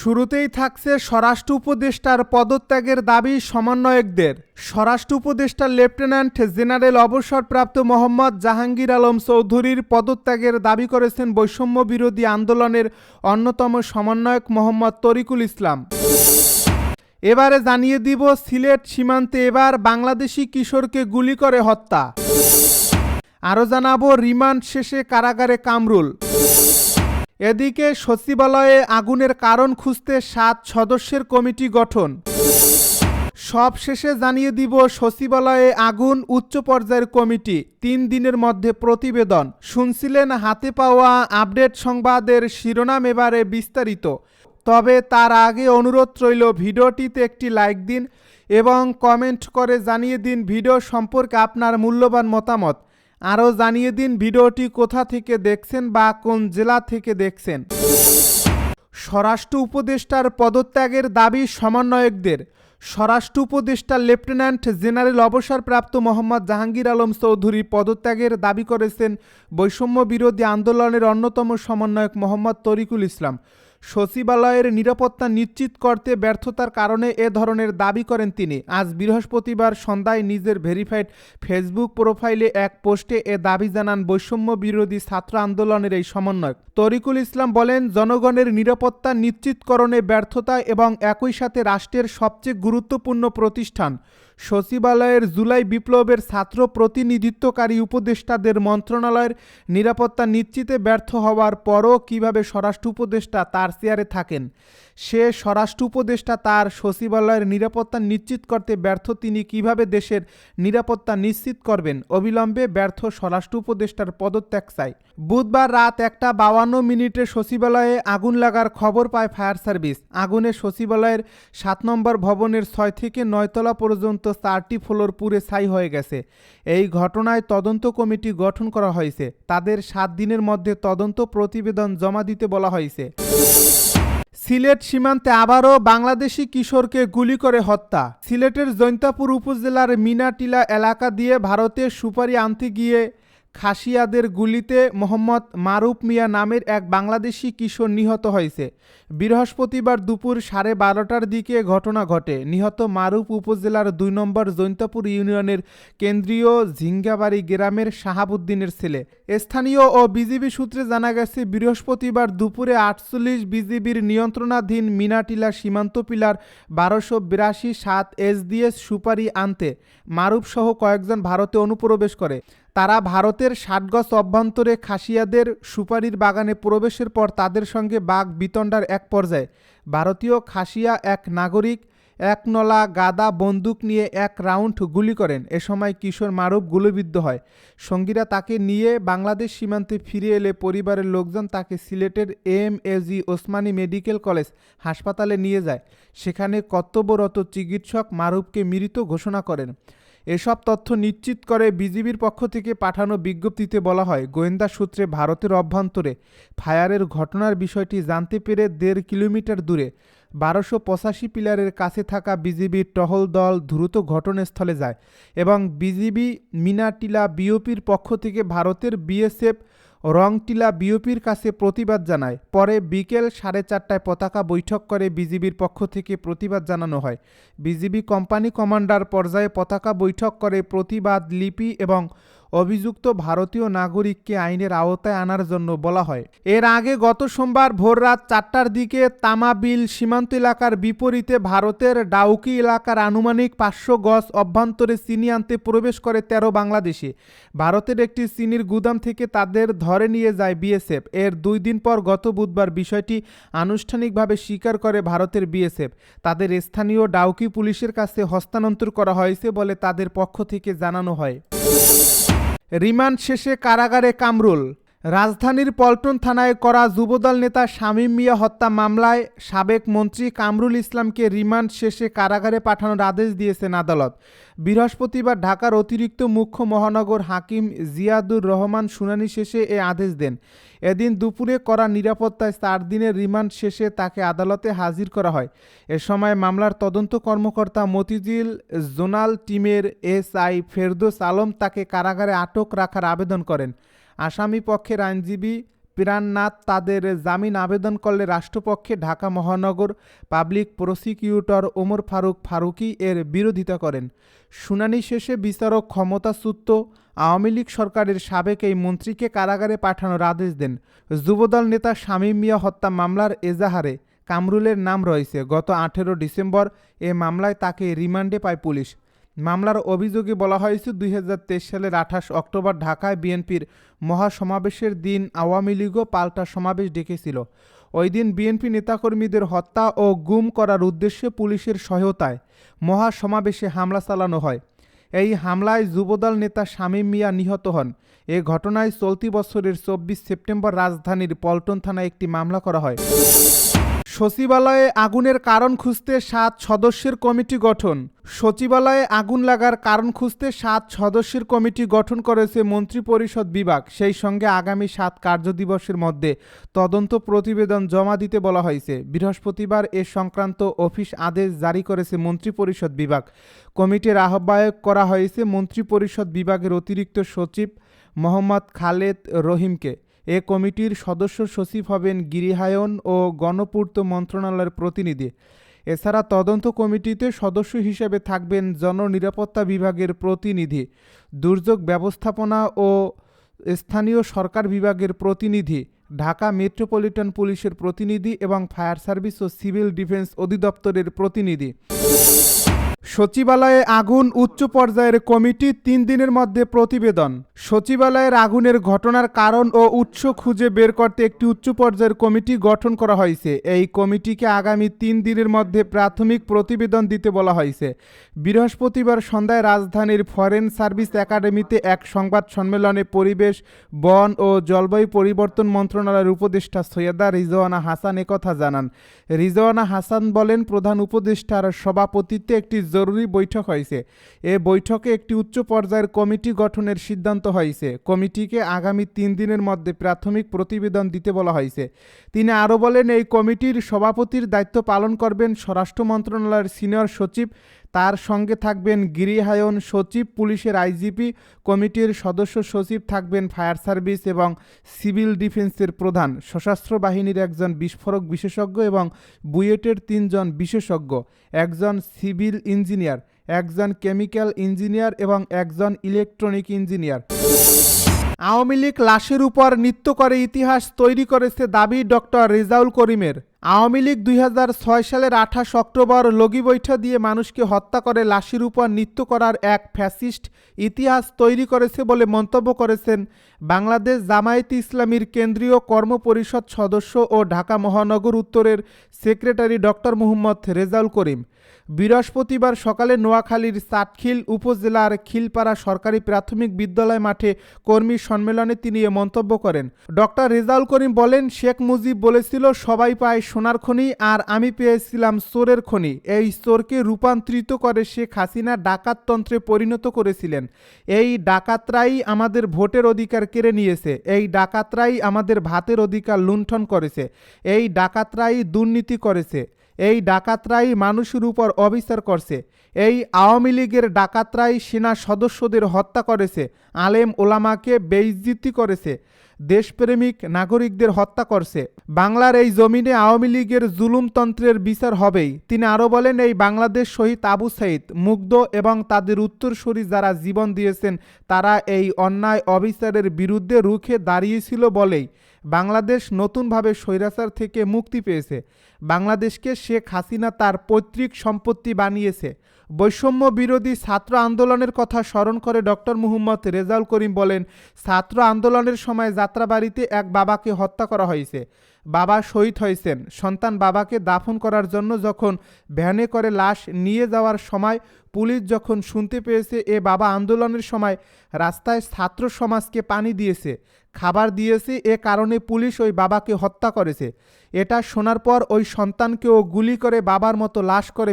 শুরুতেই থাকছে স্বরাষ্ট্র উপদেষ্টার পদত্যাগের দাবি সমন্বয়কদের। স্বরাষ্ট্র উপদেষ্টা লেফটেন্যান্ট জেনারেল অবসরপ্রাপ্ত মোহাম্মদ জাহাঙ্গীর আলম চৌধুরীর পদত্যাগের দাবি করেছেন বৈষম্য বিরোধী আন্দোলনের অন্যতম সমন্বয়ক মোহাম্মদ তরিকুল ইসলাম। এবারে জানিয়ে দিব, সিলেট সীমান্তে এবার বাংলাদেশি কিশোরকে গুলি করে হত্যা। আরও জানাব, রিমান্ড শেষে কারাগারে কামরুল। এদিকে সচিবালয়ে আগুনের কারণ খুঁজতে সাত সদস্যের কমিটি গঠন। সব শেষে জানিয়ে দিব সচিবালয়ে আগুন উচ্চ পর্যায়ের কমিটি, তিন দিনের মধ্যে প্রতিবেদন। শুনছিলেন হাতে পাওয়া আপডেট সংবাদের শিরোনাম এবারে বিস্তারিত। তবে তার আগে অনুরোধ রইল ভিডিওটিতে একটি লাইক দিন এবং কমেন্ট করে জানিয়ে দিন ভিডিও সম্পর্কে আপনার মূল্যবান মতামত। আরও জানিয়ে দিন ভিডিওটি কোথা থেকে দেখছেন বা কোন জেলা থেকে দেখছেন। স্বরাষ্ট্র উপদেষ্টার পদত্যাগের দাবি সমন্বয়কদের। স্বরাষ্ট্র উপদেষ্টা লেফটেন্যান্ট জেনারেল অবসরপ্রাপ্ত মোহাম্মদ জাহাঙ্গীর আলম চৌধুরী পদত্যাগের দাবি করেছেন বৈষম্য বিরোধী আন্দোলনের অন্যতম সমন্বয়ক মোহাম্মদ তরিকুল ইসলাম। সচিবালয়ের নিরাপত্তা নিশ্চিত করতে ব্যর্থতার কারণে এ ধরনের দাবি করেন তিনি। আজ বৃহস্পতিবার সন্ধ্যায় নিজের ভেরিফাইড ফেসবুক প্রোফাইলে এক পোস্টে এ দাবি জানান বৈষম্য বিরোধী ছাত্র আন্দোলনের এই সমন্বয়ক। তরিকুল ইসলাম বলেন, জনগণের নিরাপত্তা নিশ্চিতকরণে ব্যর্থতা এবং একই সাথে রাষ্ট্রের সবচেয়ে গুরুত্বপূর্ণ প্রতিষ্ঠান। সচিবালয়ের জুলাই বিপ্লবের ছাত্র প্রতিনিধিত্বকারী উপদেষ্টাদের মন্ত্রণালয়ের নিরাপত্তা নিশ্চিতে ব্যর্থ হওয়ার পরও কীভাবে স্বরাষ্ট্র উপদেষ্টা তার চেয়ারে থাকেন সে স্বরাষ্ট্র উপদেষ্টা তার সচিবালয়ের নিরাপত্তা নিশ্চিত করতে ব্যর্থ। তিনি কীভাবে দেশের নিরাপত্তা নিশ্চিত করবেন? অবিলম্বে ব্যর্থ স্বরাষ্ট্র উপদেষ্টার পদত্যাগ চাই। বুধবার রাত একটা বাউান্ন মিনিটে সচিবালয়ে আগুন লাগার খবর পায় ফায়ার সার্ভিস। আগুনে সচিবালয়ের সাত নম্বর ভবনের ছয় থেকে নয়তলা পর্যন্ত চারটি ফ্লোর পুড়ে ছাই হয়ে গেছে। এই ঘটনায় তদন্ত কমিটি গঠন করা হয়েছে। তাদের সাত দিনের মধ্যে তদন্ত প্রতিবেদন জমা দিতে বলা হয়েছে। সিলেট সীমান্তে আবারও বাংলাদেশি কিশোরকে গুলি করে হত্যা। সিলেটের জৈন্তাপুর উপজেলার মিনাটিলা এলাকা দিয়ে ভারতের সুপারি আনতে গিয়ে খাসিয়াদের গুলিতে মোহাম্মদ মারুফ মিয়া নামের এক বাংলাদেশি কিশোর নিহত হয়েছে। বৃহস্পতিবার দুপুর সাড়ে বারোটার দিকে ঘটনা ঘটে। নিহত মারুফ উপজেলার দুই নম্বর জৈন্তপুর ইউনিয়নের কেন্দ্রীয় ঝিঙ্গাবাড়ি গ্রামের শাহাবুদ্দিনের ছেলে। স্থানীয় ও বিজিবি সূত্রে জানা গেছে, বৃহস্পতিবার দুপুরে আটচল্লিশ বিজিবির নিয়ন্ত্রণাধীন মিনাটিলা সীমান্ত পিলার বারোশো বিরাশি সাত এসডিএস সুপারি আনতে মারুফ সহ কয়েকজন ভারতে অনুপ্রবেশ করে। তারা ভারতের ষাটগজ অভ্যন্তরে খাসিয়াদের সুপারির বাগানে প্রবেশের পর তাদের সঙ্গে বাঘ বিতণ্ডার এক পর্যায়ে। ভারতীয় খাসিয়া এক নাগরিক, এক নলা গাদা বন্দুক নিয়ে এক রাউন্ড গুলি করেন। এ সময় কিশোর মারুফ গুলিবিদ্ধ হয়। সঙ্গীরা তাকে নিয়ে বাংলাদেশ সীমান্তে ফিরে এলে পরিবারের লোকজন তাকে সিলেটের M AG Osmani medical college হাসপাতালে নিয়ে যায়। সেখানে কর্তব্যরত চিকিৎসক মারুফকে মৃত ঘোষণা করেন। এসব তথ্য নিশ্চিত করে বিজিবির পক্ষ থেকে পাঠানো বিজ্ঞপ্তিতে বলা হয়, গোয়েন্দা সূত্রে ভারতের অভ্যন্তরে ফায়ারের ঘটনার বিষয়টি জানতে পেরে দেড় কিলোমিটার দূরে বারোশো পঁচাশি পিলারের কাছে থাকা বিজিবির টহল দল দ্রুত ঘটনাস্থলে যায় এবং বিজিবি মিনাটিলা বিওপির পক্ষ থেকে ভারতের বিএসএফ রংটিলা বিওপির কাছে প্রতিবাদ জানায়। পরে বিকেল সাড়ে চারটায় পতাকা বৈঠক করে বিজিবির পক্ষ থেকে প্রতিবাদ জানানো হয়। বিজিবি কোম্পানি কমান্ডার পর্যায়ে পতাকা বৈঠক করে প্রতিবাদ, লিপি এবং অভিযুক্ত ভারতীয় নাগরিককে আইনের আওতায় আনার জন্য বলা হয়। এর আগে গত সোমবার ভোররাত চারটার দিকে তামাবিল সীমান্ত এলাকার বিপরীতে ভারতের ডাউকি এলাকার আনুমানিক পাঁচশো গজ অভ্যন্তরে চিনি আনতে প্রবেশ করে তেরো বাংলাদেশি। ভারতের একটি চিনির গুদাম থেকে তাদের ধরে নিয়ে যায় বিএসএফ। এর দুই দিন পর গত বুধবার বিষয়টি আনুষ্ঠানিকভাবে স্বীকার করে ভারতের বিএসএফ। তাদের স্থানীয় ডাউকি পুলিশের কাছে হস্তান্তর করা হয়েছে বলে তাদের পক্ষ থেকে জানানো হয়। রিমান্ড শেষে কারাগারে কামরুল। রাজধানীর পল্টন থানায় করা যুবদল নেতা শামীম মিয়া হত্যা মামলায় সাবেক মন্ত্রী কামরুল ইসলামকে রিমান্ড শেষে কারাগারে পাঠানোর আদেশ দিয়েছেন আদালত। বৃহস্পতিবার ঢাকার অতিরিক্ত মুখ্য মহানগর হাকিম জিয়াদুর রহমান শুনানি শেষে এ আদেশ দেন। এদিন দুপুরে করা নিরাপত্তায় চার দিনের রিমান্ড শেষে তাকে আদালতে হাজির করা হয়। এ সময় মামলার তদন্ত কর্মকর্তা মতিঝিল জোনাল টিমের এসআই ফেরদোস আলম তাকে কারাগারে আটক রাখার আবেদন করেন। আসামি পক্ষের আইনজীবী প্রাণনাথ তাদের জামিন আবেদন করলে রাষ্ট্রপক্ষে ঢাকা মহানগর পাবলিক প্রসিকিউটর ওমর ফারুক ফারুকি এর বিরোধিতা করেন। শুনানি শেষে বিচারক ক্ষমতাচ্যুত আওয়ামী লীগ সরকারের সাবেক এই মন্ত্রীকে কারাগারে পাঠানোর আদেশ দেন। যুবদল নেতা শামীম মিয়া হত্যা মামলার এজাহারে কামরুলের নাম রয়েছে। গত আঠেরো ডিসেম্বর এ মামলায় তাকে রিমান্ডে পায় পুলিশ। মামলার অভিযোগে বলা হয়েছে দুই হাজার তেইশ সালের আঠাশ অক্টোবর ঢাকায় বিএনপির মহাসমাবেশের দিন আওয়ামী লীগও পাল্টা সমাবেশ ডেকেছিল। ওই দিন বিএনপি নেতাকর্মীদের হত্যা ও গুম করার উদ্দেশ্যে পুলিশের সহায়তায় মহাসমাবেশে হামলা চালানো হয়। এই হামলায় যুবদল নেতা শামীম মিয়া নিহত হন। এ ঘটনায় চলতি বছরের চব্বিশ সেপ্টেম্বর রাজধানীর পল্টন থানায় একটি মামলা করা হয়। সচিবালয়ে আগুনের কারণ খুঁজতে সাত সদস্যের কমিটি গঠন। সচিবালয়ে আগুন লাগার কারণ খুঁজতে সাত সদস্যের কমিটি গঠন করেছে মন্ত্রিপরিষদ বিভাগ। সেই সঙ্গে আগামী সাত কার্যদিবসের মধ্যে তদন্ত প্রতিবেদন জমা দিতে বলা হয়েছে। বৃহস্পতিবার এ সংক্রান্ত অফিস আদেশ জারি করেছে মন্ত্রিপরিষদ বিভাগ। কমিটির আহ্বায়ক করা হয়েছে মন্ত্রিপরিষদ বিভাগের অতিরিক্ত সচিব মোহাম্মদ খালেদ রহিমকে। এ কমিটির সদস্য সচিব হবেন গৃহায়ন ও গণপূর্ত মন্ত্রণালয়ের প্রতিনিধি। এছাড়া তদন্ত কমিটিতে সদস্য হিসেবে থাকবেন জননিরাপত্তা বিভাগের প্রতিনিধি, দুর্যোগ ব্যবস্থাপনা ও স্থানীয় সরকার বিভাগের প্রতিনিধি, ঢাকা মেট্রোপলিটন পুলিশের প্রতিনিধি এবং ফায়ার সার্ভিস ও সিভিল ডিফেন্স অধিদপ্তরের প্রতিনিধি। সচিবালয়ে আগুন উচ্চ পর্যায়ের কমিটি তিন দিনের মধ্যে প্রতিবেদন। সচিবালয়ের আগুনের ঘটনার কারণ ও উৎস খুঁজে বের করতে একটি উচ্চ পর্যায়ের কমিটি গঠন করা হয়েছে। এই কমিটিকে আগামী তিন দিনের মধ্যে প্রাথমিক প্রতিবেদন দিতে বলা হয়েছে। বৃহস্পতিবার সন্ধ্যায় রাজধানীর ফরেন সার্ভিস একাডেমিতে এক সংবাদ সম্মেলনে পরিবেশ, বন ও জলবায়ু পরিবর্তন মন্ত্রণালয়ের উপদেষ্টা সৈয়দা রিজওয়ানা হাসান একথা জানান। রিজওয়ানা হাসান বলেন, প্রধান উপদেষ্টার সভাপতিত্বে একটি জরুরি বৈঠক হয়েছে। এ বৈঠকে একটি উচ্চ পর্যায়ের কমিটি গঠনের সিদ্ধান্ত হয়েছে। কমিটিকে আগামী তিন দিনের মধ্যে প্রাথমিক প্রতিবেদন দিতে বলা হয়েছে। তিনি আরও বলেন, এই কমিটির সভাপতির দায়িত্ব পালন করবেন স্বরাষ্ট্র মন্ত্রণালয়ের সিনিয়র সচিব তার সঙ্গে থাকবেন গৃহায়ন সচিব, পুলিশের আইজিপি কমিটির সদস্য সচিব থাকবেন ফায়ার সার্ভিস এবং সিভিল ডিফেন্সের প্রধান। সশস্ত্র বাহিনীর একজন বিস্ফোরক বিশেষজ্ঞ এবং বুয়েটের তিনজন বিশেষজ্ঞ, একজন সিভিল ইঞ্জিনিয়ার, একজন কেমিক্যাল ইঞ্জিনিয়ার এবং একজন ইলেকট্রনিক ইঞ্জিনিয়ার। আওয়ামী লীগ লাশের উপর নৃত্য করে ইতিহাস তৈরি করেছে দাবি ডক্টর রেজাউল করিমের। আওয়ামী লীগ দুই হাজার ছয় সালের আঠাশ অক্টোবর লগি বৈঠা দিয়ে মানুষকে হত্যা করে লাশির উপর নৃত্য করার এক ফ্যাসিস্ট ইতিহাস তৈরি করেছে বলে মন্তব্য করেছেন বাংলাদেশ জামায়াতে ইসলামীর কেন্দ্রীয় কর্মপরিষদ সদস্য ও ঢাকা মহানগর উত্তরের সেক্রেটারি ডক্টর মুহম্মদ রেজাউল করিম। বৃহস্পতিবার সকালে নোয়াখালীর সাতখিল উপজেলার খিলপাড়া সরকারি প্রাথমিক বিদ্যালয় মাঠে কর্মী সম্মেলনে তিনি এ মন্তব্য করেন। ডক্টর রেজাউল করিম বলেন, শেখ মুজিব বলেছিল, সবাই পায় সোনার খনি আর আমি পেয়েছিলাম চোরের খনি। এই চোরকে রূপান্তরিত করে শেখ হাসিনা ডাকাততন্ত্রে পরিণত করেছিলেন। এই ডাকাতরাই আমাদের ভোটের অধিকার কেড়ে নিয়েছে। এই ডাকাতরাই আমাদের ভাতের অধিকার লুণ্ঠন করেছে। এই ডাকাতরাই দুর্নীতি করেছে। এই ডাকাতরাই মানুষের উপর অবিচার করছে। এই আওয়ামী লীগের ডাকাতরাই সেনা সদস্যদের হত্যা করেছে, আলেম ওলামাকে বেইজ্জিতি করেছে, দেশপ্রেমিক নাগরিকদের হত্যা করছে। বাংলার এই জমিনে আওয়ামী লীগের জুলুমতন্ত্রের বিচার হবেই। তিনি আরও বলেন, এই বাংলাদেশ শহীদ আবু সাইদ, মুগ্ধ এবং তাদের উত্তরসূরি যারা জীবন দিয়েছেন, তারা এই অন্যায় অবিচারের বিরুদ্ধে রুখে দাঁড়িয়েছিল বলেই। বাংলাদেশ নতুনভাবে স্বৈরাচার থেকে মুক্তি পেয়েছে। বাংলাদেশকে শেখ হাসিনা তার পৈতৃক সম্পত্তি বানিয়েছে। বৈষম্য বিরোধী ছাত্র আন্দোলনের কথা স্মরণ করে ডক্টর মুহম্মদ রেজাউল করিম বলেন, ছাত্র আন্দোলনের সময় যাত্রাবাড়িতে এক বাবাকে হত্যা করা হয়েছে। বাবা শহীদ হয়েছেন। সন্তান বাবাকে দাফন করার জন্য যখন ভ্যানে করে লাশ নিয়ে যাওয়ার সময় পুলিশ যখন শুনতে পেয়েছে, এ বাবা আন্দোলনের সময় রাস্তায় ছাত্র সমাজকে পানি দিয়েছে। খাবার দিয়েছি, এ কারণে পুলিশ ওই বাবাকে হত্যা করেছে। এটা শোনার পর ওই সন্তানকেও গুলি করে বাবার মতো লাশ করে